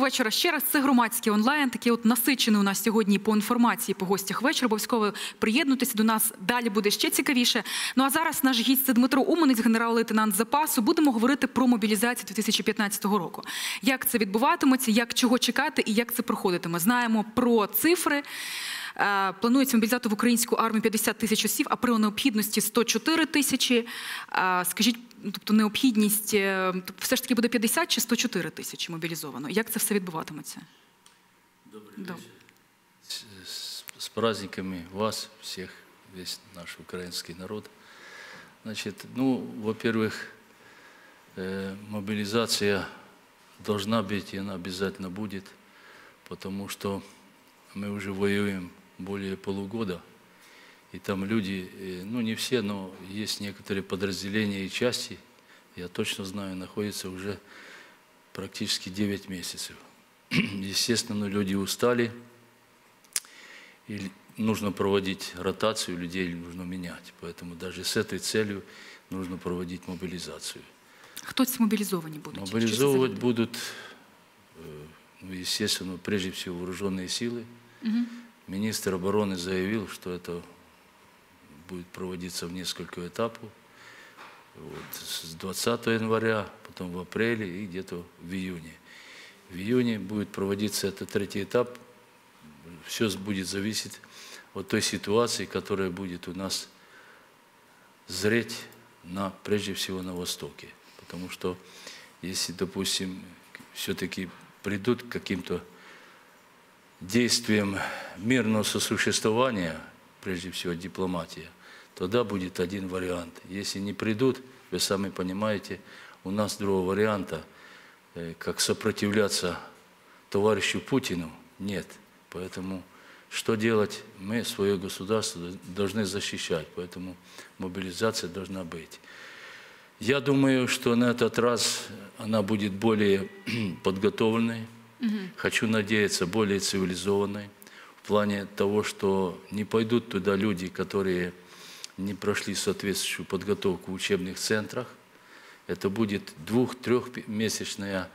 вечора ще раз. Це громадський онлайн. Такий от насичений у нас сьогодні по інформації по гостях вечора. Обов'язково приєднуйтесь до нас. Далі буде ще цікавіше. Ну а зараз наш гість це Дмитро Уманець, генерал-лейтенант запасу. Будемо говорити про мобілізацію 2015 року. Як це відбуватиметься, як чого чекати і як це проходитиме. Знаємо про цифри. Е, Планується мобілізувати в українську армію 50 тисяч осіб, а при необхідності 104 тисячі. Е, Скажіть, ну, тобто необхідність е, тобто все ж таки буде 50 чи 104 тисячі мобілізовано? Як це все відбуватиметься? Добрый С, с- с праздниками вас, всех, весь наш украинский народ. Значит, ну, во-первых, э, мобилизация должна быть, и она обязательно будет, потому что мы уже воюем более полугода, и там люди, э, ну не все, но есть некоторые подразделения и части, я точно знаю, находятся уже практически 9 месяцев. Естественно, люди устали, и л- нужно проводить ротацию, людей нужно менять. Поэтому даже с этой целью нужно проводить мобилизацию. Хто ці мобілізовані будуть? Що це за Мобилизовывать люди? будут, э, ну, естественно, прежде всего вооруженные силы. Министр обороны заявил, что это будет проводиться в несколько этапов. Вот, с 20 января, потом в апреле и где-то в июне. В июне будет проводиться этот третий этап. Все будет зависеть от той ситуации, которая будет у нас зреть на, прежде всего на Востоке. Потому что если, допустим, все-таки придут к каким-то действиям мирного сосуществования, прежде всего дипломатия, тогда будет один вариант. Если не придут, вы сами понимаете, у нас другого варианта, э, как сопротивляться товарищу Путину, нет. Поэтому что делать? Мы свое государство должны защищать, поэтому мобилизация должна быть. Я думаю, что на этот раз она будет более подготовленной. Хочу надеяться, более цивилизованной. В плане того, что не пойдут туда люди, которые не прошли соответствующую подготовку в учебных центрах. Это будет двух-трехмесячная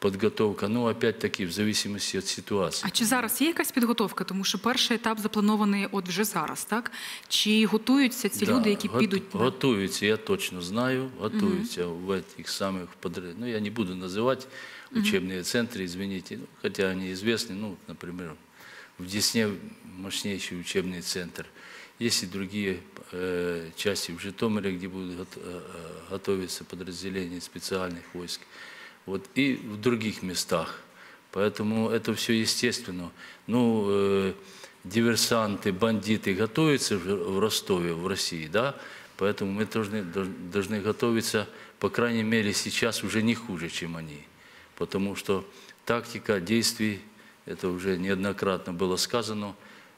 подготовка. Ну, опять-таки, в зависимости от ситуации. А чи зараз є якась підготовка? Тому що перший етап запланований от вже зараз, так? Чи готуються ці Да, люди, які гот- підуть на Готуются, я точно знаю, готуются в этих самых подряд. Ну, я не буду называть учебные центры, извините, ну, хотя они известны, ну, например, в Десне мощнейший учебный центр. Есть и другие э, части в Житомире, где будут э, э, готовиться подразделения специальных войск. Вот, и в других местах. Поэтому это все естественно. Ну, э, диверсанты, бандиты готовятся в в Ростове, в России, да? Поэтому мы должны, должны готовиться, по крайней мере, сейчас уже не хуже, чем они. Потому что тактика действий, это уже неоднократно было сказано,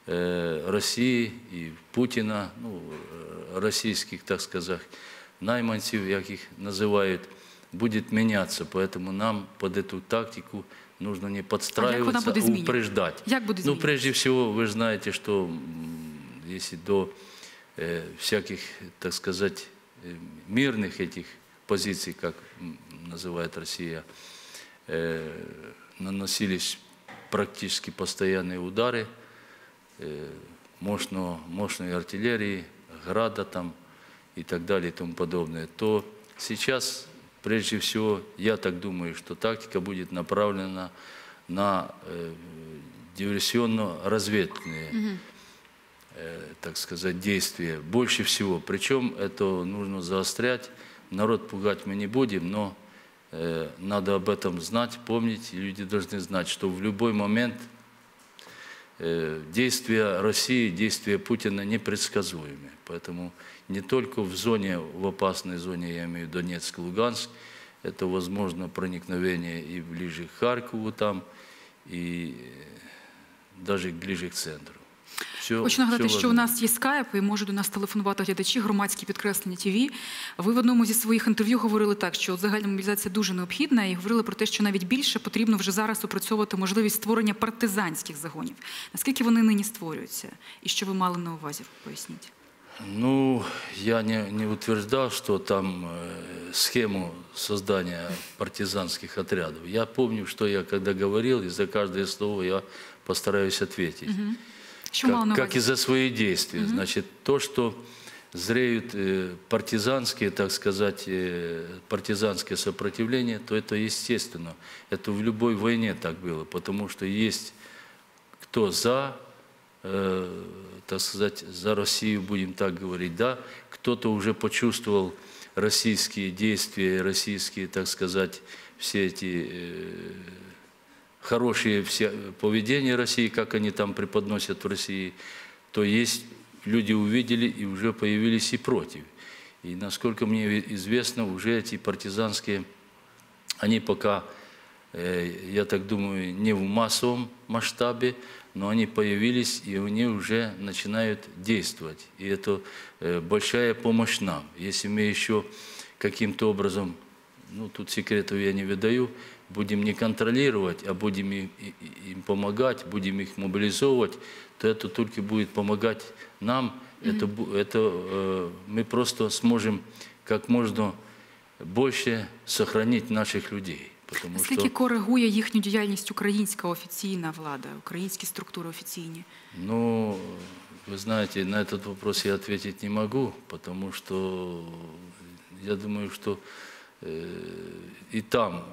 э, России и Путина, ну, э, российских, так сказать, найманцев, як их называют, будет меняться. Поэтому нам под эту тактику нужно не подстраиваться, буде а упреждать. Як буде Ну, прежде всего, вы знаете, что если до э, всяких, так сказать, э, мирных этих позиций, как называет Россия, э, наносились практически постоянные удары э, мощного, мощной артиллерии, града там и так далее и тому подобное, то сейчас, прежде всего, я так думаю, что тактика будет направлена на э, диверсионно-разведные э, так сказать, действия больше всего. Причем это нужно заострять. Народ пугать мы не будем, но надо об этом знать, помнить. Люди должны знать, что в любой момент э, действия России, действия Путина непредсказуемы. Поэтому не только в зоне, в опасной зоне, я имею в виду Донецк, Луганск, это возможно проникновение и ближе к Харькову там, и э, даже ближе к центру. Все, Хочу нагадати, все що у нас є скайп, і можуть до нас телефонувати глядачі, громадські підкреслення ТВ. Ви в одному зі своїх інтерв'ю говорили так, що загальна мобілізація дуже необхідна, і говорили про те, що навіть більше потрібно вже зараз опрацьовувати можливість створення партизанських загонів. Наскільки вони нині створюються? І що ви мали на увазі? Поясніть. Ну, я не, не утверждал, что там э, схему создания партизанских отрядов. Я помню, что я когда говорил, и за каждое слово я постараюсь ответить. Що на Как, как увазі? и за свои действия. Значит, то, что зреют э, партизанские, так сказать, э, партизанское сопротивление, то это естественно. Это в любой войне так было, потому что есть кто за, э, так сказать, за Россию, будем так говорить, да, кто-то уже почувствовал российские действия, российские, так сказать, все эти э, хорошие все поведения России, как они там преподносят в России, то есть люди увидели и уже появились и против. И насколько мне известно, уже эти партизанские, они пока, э, я так думаю, не в массовом масштабе, но они появились и они уже начинают действовать. И это э, большая помощь нам. Если мы еще каким-то образом ну, тут секретов я не выдаю, будем не контролировать, а будем им, и- и- им помогать, будем их мобилизовывать, то это только будет помогать нам. Это, бу- это э, мы просто сможем как можно больше сохранить наших людей. Потому Скільки что, коригує їхню діяльність українська офіційна влада, українські структури офіційні? ну, вы знаете, на этот вопрос я ответить не могу, потому что я думаю, что э, и там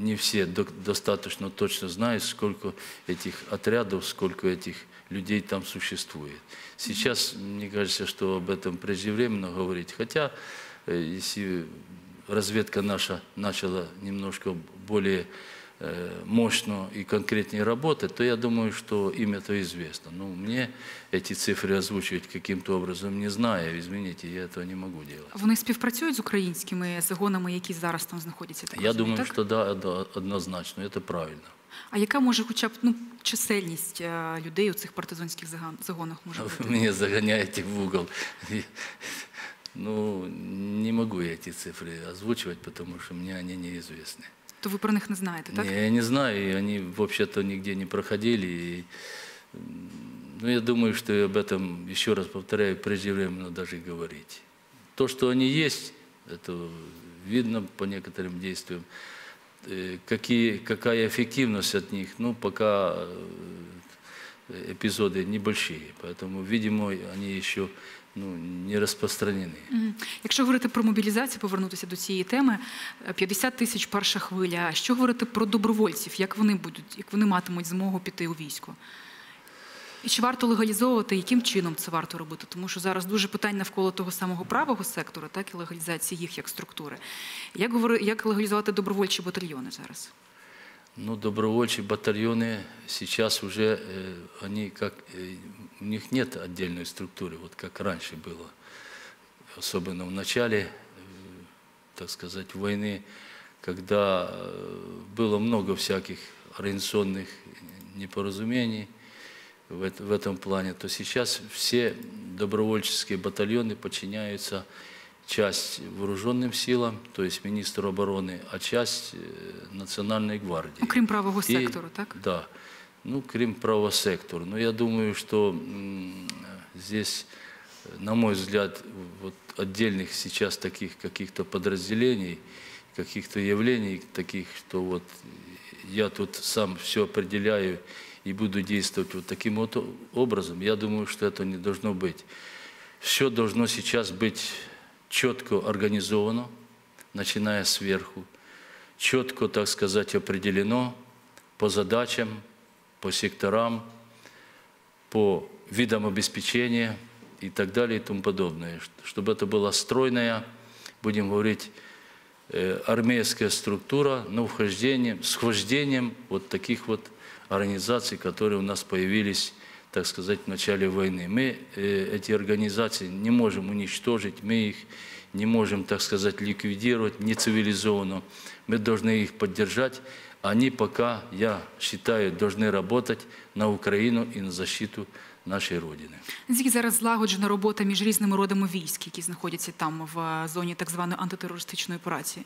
не все до- достаточно точно знают, сколько этих отрядов, сколько этих людей там существует. Сейчас, мне кажется, что об этом преждевременно говорить. Хотя, э, если разведка наша начала немножко более э, мощно и конкретнее работать, то я думаю, что им это известно. Ну, мне эти цифры озвучивать каким-то образом не знаю, извините, я этого не могу делать. Вони співпрацюють з українськими загонами, які зараз там знаходяться. Так Я розумію, думаю, так? что да, одно- однозначно, это правильно. А яка може хоча б ну, чисельність е, людей у цих партизанських заган- загонах може Вы бути? меня загоняете в угол. Ну, не могу я эти цифры озвучивать, потому что мне они неизвестны. То ви про них не знаєте, так? Не, я не знаю, и они вообще-то нигде не проходили. И, ну, я думаю, что об этом, еще раз повторяю, преждевременно даже говорить. То, что они есть, это видно по некоторым действиям. Э, Какие, какая эффективность от них, ну, пока э, эпизоды небольшие. Поэтому, видимо, они еще ну, не распространены. Мгм. Якщо говорити про мобілізацію, повернутися до цієї теми, е, 50 тисяч перша хвиля. А Що говорити про добровольців? Як вони будуть, як вони матимуть змогу піти у військо? І чи варто легалізовувати, яким чином це варто робити? Тому що зараз дуже питань навколо того самого правого сектору, так і легалізації їх як структури. Як говори, як легалізувати добровольчі батальйони зараз? Ну, добровольчие батальоны сейчас уже, э, они как, э, у них нет отдельной структуры, вот как раньше было. Особенно в начале, э, так сказать, войны, когда э, было много всяких организационных непоразумений в, эт- в этом плане, то сейчас все добровольческие батальоны подчиняются часть вооруженным силам, то есть министру обороны, а часть э, национальной гвардии. Окрім правого И- сектору, так? Да. Ну, Крым правосектор. Но я думаю, что здесь, на мой взгляд, вот отдельных сейчас таких каких-то подразделений, каких-то явлений таких, что вот я тут сам все определяю и буду действовать вот таким вот образом, я думаю, что это не должно быть. Все должно сейчас быть четко организовано, начиная сверху, четко, так сказать, определено по задачам, по секторам, по видам обеспечения и так далее и тому подобное. Чтобы это была стройная, будем говорить, э, армейская структура, но вхождением, с вхождением вот таких вот организаций, которые у нас появились, так сказать, в начале войны. Мы э, эти организации не можем уничтожить, мы их не можем, так сказать, ликвидировать нецивилизованно. Мы должны их поддержать. Они пока, я считаю, должны работать на Украину и на защиту нашей Родины. Наскільки зараз злагоджена робота між різними родами військ, які знаходяться там в е, зоні так званої антитерористичної операції?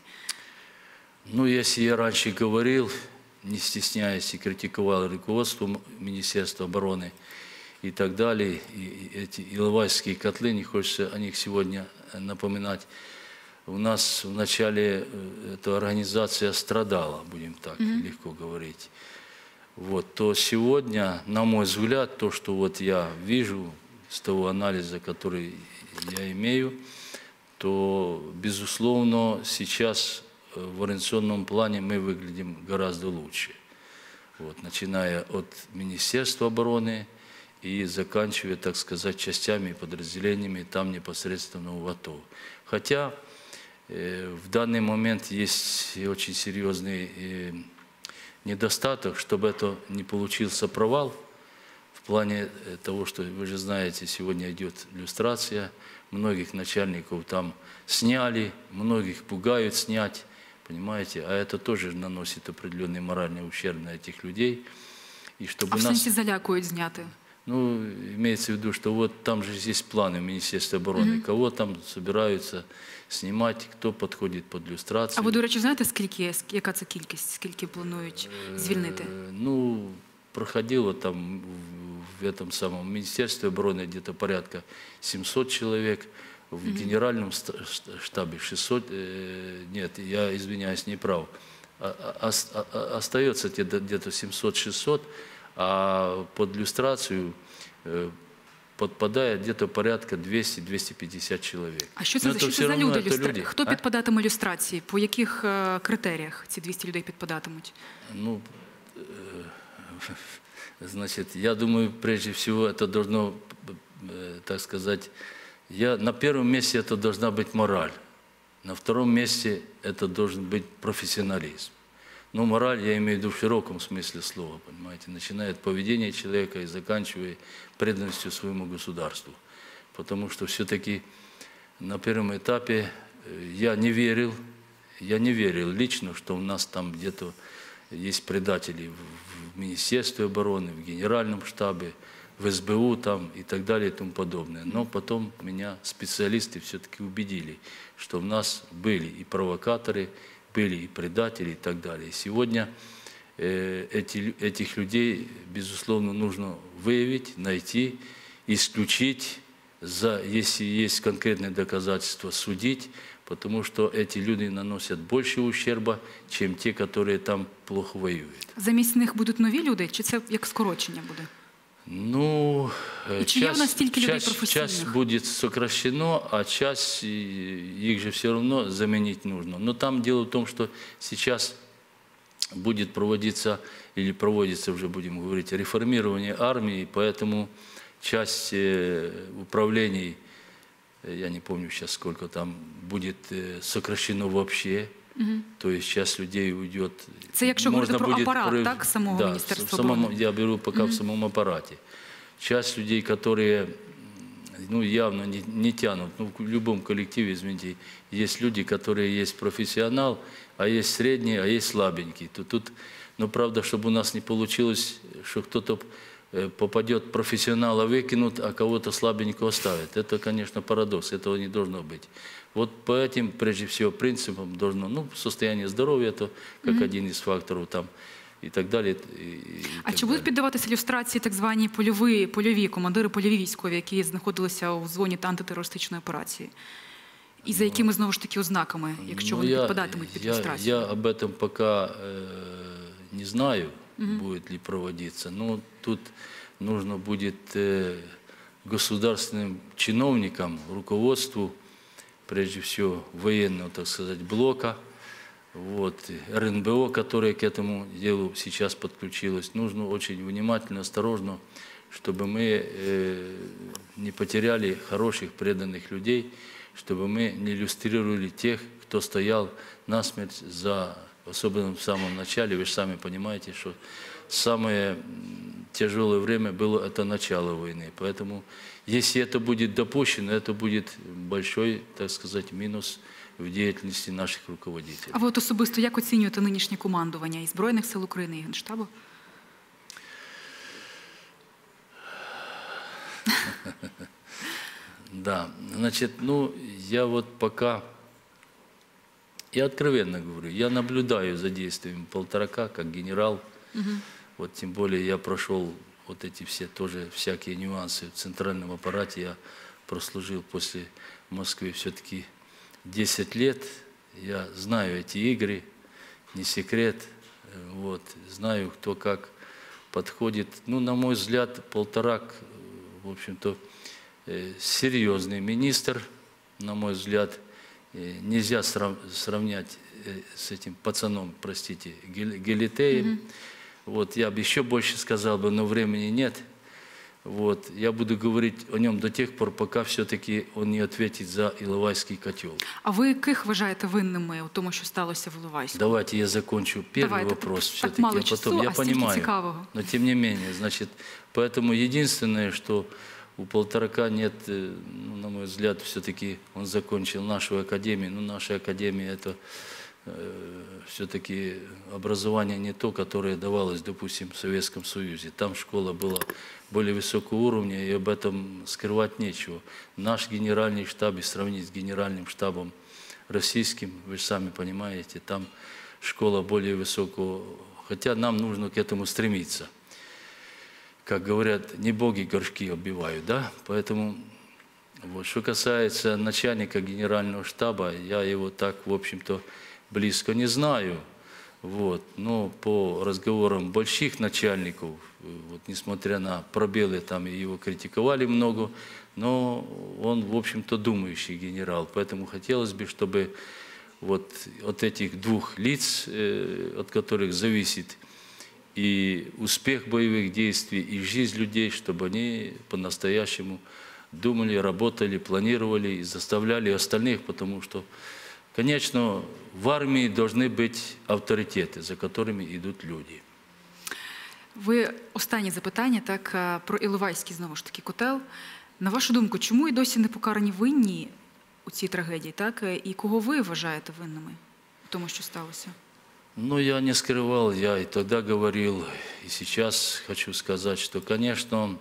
Ну, если я раньше говорил, не стесняясь и критиковал руководство М- Министерства обороны и так далее, и и эти иловайские котлы, не хочется о них сегодня э, напоминать, у нас вначале э, эта организация страдала, будем так легко говорить. Вот, то сегодня, на мой взгляд, то, что вот я вижу с того анализа, который я имею, то, безусловно, сейчас э, в организационном плане мы выглядим гораздо лучше. Вот, начиная от Министерства обороны и заканчивая, так сказать, частями и подразделениями там непосредственно в АТО. Хотя в данный момент есть очень серьезный э, недостаток, чтобы это не получился провал в плане э, того, что вы же знаете, сегодня идет иллюстрация, многих начальников там сняли, многих пугают снять, понимаете, а это тоже наносит определенный моральный ущерб на этих людей. И чтобы А нас... залякують зняти. Ну, имеется в виду, что вот там же есть планы в Министерстве обороны, кого там собираются снимать, кто подходит под А иллюстрацию. ви, до речі, знаєте, скільки, ск- яка це кількість, скільки планують звільнити? Э, Ну, проходило там в- в этом самом Министерстве обороны где-то порядка 700 человек, в генеральном ста- ш- штабе 600, э, нет, я извиняюсь, не прав. А- а- ос- а- а- Остается где-то где-то 700-600, а под иллюстрацию э, подпадает где-то порядка 200-250 человек. А що це, Но за- это що всё це за равно люди? это люстра- люди. Хто А? підпадатиме ілюстрації? По яких е, критеріях ці 200 людей підпадатимуть? Ну, э, значит, я думаю, прежде всего это должно, э, так сказать, я, на первом месте это должна быть мораль, на втором месте это должен быть профессионализм. Ну, мораль я имею в виду в широком смысле слова, понимаете, начиная от поведения человека и заканчивая преданностью своему государству. Потому что все-таки на первом этапе э, я не верил, я не верил лично, что у нас там где-то есть предатели в- Министерстве обороны, в Генеральном штабе, в СБУ там и так далее и тому подобное. Но потом меня специалисты все-таки убедили, что в нас были и провокаторы, были и предатели и так далее. Сегодня э, эти, этих людей, безусловно, нужно выявить, найти, исключить, за, если есть конкретные доказательства, судить, потому что эти люди наносят больше ущерба, чем те, которые там плохо воюют. Замість них будуть нові люди, чи це як скорочення буде? Ну, э, И чи є в нас стільки людей часть, професійних? часть будет сокращено, а часть э, их же все равно заменить нужно. Но там дело в том, что сейчас будет проводиться или проводится уже, будем говорить, реформирование армии, поэтому часть э, управлений, э, я не помню сейчас сколько там, будет э, сокращено вообще. То есть часть людей уйдет. Це якщо Можно говорити про апарат, прив- так, самого да, Міністерства в самому, я беру пока в самом аппарате. Часть людей, которые ну, явно не, не тянут, ну, в любом коллективе, извините, есть люди, которые есть профессионал, а есть средний, а есть слабенький. То тут, ну, правда, чтобы у нас не получилось, что кто-то попадет профессионала выкинут, а кого-то слабенького оставят. Это, конечно, парадокс, этого не должно быть. Вот по этим, прежде всего, принципам должно, ну, состояние здоровья, это как один из факторов там, и так далее. и- и А так чи будуть далее. піддаватися ілюстрації так звані польові, польові командири, польові військові, які знаходилися у зоні антитерористичної операції? І за якими знову ж таки ознаками, якщо Ну, вони я- підпадатимуть під я, ілюстрацію? я об этом пока э, не знаю, Будет ли проводиться. Но тут нужно будет э, государственным чиновникам, руководству, прежде всего военного, так сказать, блока, вот, РНБО, которое к этому делу сейчас подключилось, нужно очень внимательно, осторожно, чтобы мы э, не потеряли хороших, преданных людей, чтобы мы не иллюстрировали тех, кто стоял насмерть за, особенно в самом начале, вы же сами понимаете, что самое м, тяжелое время было это начало войны. Поэтому, если это будет допущено, это будет большой, так сказать, минус в деятельности наших руководителей. А ви от особисто як оцінюєте нинішнє командування і Збройних сил України, і Генштабу? Да, значит, ну, я вот пока, я откровенно говорю, я наблюдаю за действиями полторака, как генерал. Вот тем более я прошел вот эти все тоже всякие нюансы в центральном аппарате. Я прослужил после Москвы все-таки 10 лет. Я знаю эти игры, не секрет. Вот, знаю, кто как подходит. Ну, на мой взгляд, Полторак, в общем-то, э, серьезный министр, на мой взгляд. Э, Нельзя срав- сравнять э, с этим пацаном, простите, Гел- Гелитеем. Вот, я бы еще больше сказал бы, но времени нет. Вот, я буду говорить о нем до тех пор, пока все-таки он не ответит за Иловайский котел. А ви ких вважаєте винними у тому, що сталося в Іловайську? Давайте я закончу первый Давайте, вопрос так все-таки, мало а потом часу, я а стільки понимаю. цікавого. Но тем не менее, значит, поэтому единственное, что у полторака нет, э, ну, на мой взгляд, все-таки он закончил нашу академию. Ну, наша академия это все-таки образование не то, которое давалось, допустим, в Советском Союзе. Там школа была более высокого уровня, и об этом скрывать нечего. Наш генеральный штаб, и сравнить с генеральным штабом российским, вы сами понимаете, там школа более высокого, хотя нам нужно к этому стремиться. Как говорят, не боги горшки оббивают, да? Поэтому, вот, что касается начальника генерального штаба, я его так, в общем-то, близко не знаю, вот, но по разговорам больших начальников, вот, несмотря на пробелы, там его критиковали много, но он, в общем-то, думающий генерал, поэтому хотелось бы, чтобы вот от этих двух лиц, э, от которых зависит и успех боевых действий, и жизнь людей, чтобы они по-настоящему думали, работали, планировали и заставляли остальных, потому что, конечно, в армии должны быть авторитеты, за которыми идут люди. Ви останнє запитання, так е, про Іловайський знову ж таки котел. На вашу думку, чому і досі не покарані винні у цій трагедії, так е, і кого ви вважаєте винними у тому, що сталося? Ну, я не скрывал, я и тогда говорил, и сейчас хочу сказать, что, конечно,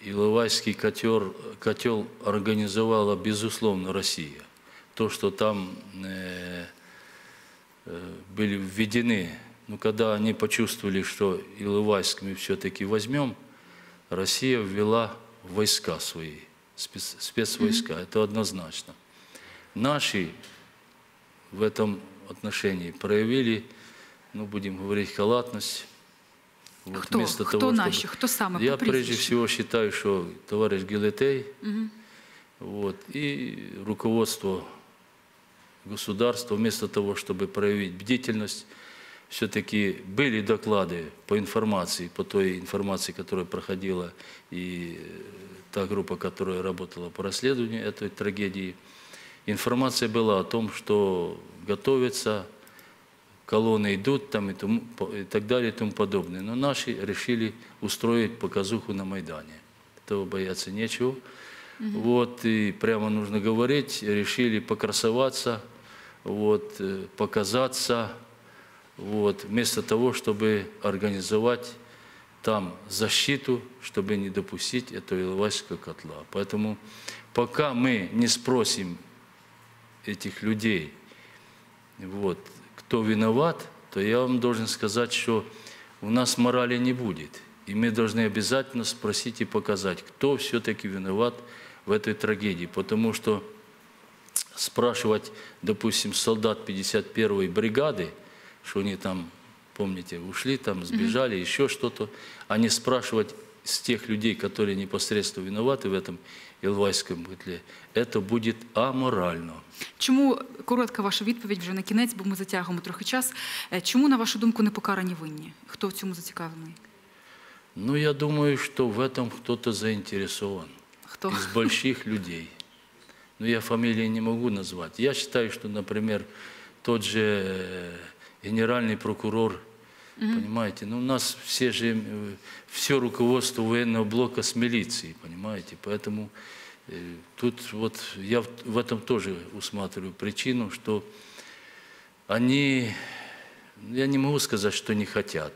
Иловайский котел, котел организовала, безусловно, Россия. То, что там э, э, были введены, ну, когда они почувствовали, что Иловайск мы все-таки возьмем, Россия ввела войска свои, спец- спецвойска, это однозначно. Наши в этом отношении проявили, ну, будем говорить, халатность. Вот Хто? Хто наші? Хто саме? Я По прежде прізвищу. всего считаю, что товарищ Гелетей вот, и руководство государства, вместо того, чтобы проявить бдительность, все-таки были доклады по информации, по той информации, которая проходила, и э, та группа, которая работала по расследованию этой трагедии. Информация была о том, что готовятся, колонны идут там и, тому, и так далее и тому подобное. Но наши решили устроить показуху на Майдане. Этого бояться нечего. Вот, и прямо нужно говорить, решили покрасоваться, вот, э, показаться, вот, вместо того, чтобы организовать там защиту, чтобы не допустить этого Иловайского котла. Поэтому пока мы не спросим этих людей, вот, кто виноват, то я вам должен сказать, что у нас морали не будет. И мы должны обязательно спросить и показать, кто все-таки виноват в этой трагедии. Потому что спрашивать, допустим, солдат 51-й бригады, что они там, помните, ушли, там сбежали, еще что-то, а не спрашивать с тех людей, которые непосредственно виноваты в этом Илвайском котле, это будет аморально. Чому коротка ваша відповідь вже на кінець, бо ми затягуємо трохи час. Е, Чому, на вашу думку, не покарані винні? Хто в цьому зацікавлений? Ну, я думаю, что в этом кто-то заинтересован. Хто? Из больших людей. Но я фамилии не могу назвать. Я считаю, что, например, тот же э, генеральный прокурор, понимаете, ну, у нас все же, э, все руководство военного блока с милицией, понимаете, поэтому э, тут вот я в, в этом тоже усматриваю причину, что они, я не могу сказать, что не хотят,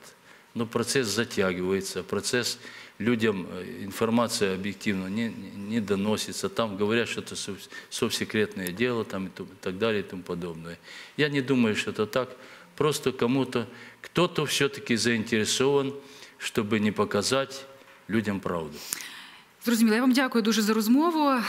но процесс затягивается, процесс людям э, информация объективно не, не- доносится, там говорят, что это сов- совсекретное дело там, и так далее и тому подобное. Я не думаю, что это так, просто кому-то, кто-то все-таки заинтересован, чтобы не показать людям правду. Зрозуміло, я вам дякую дуже за розмову.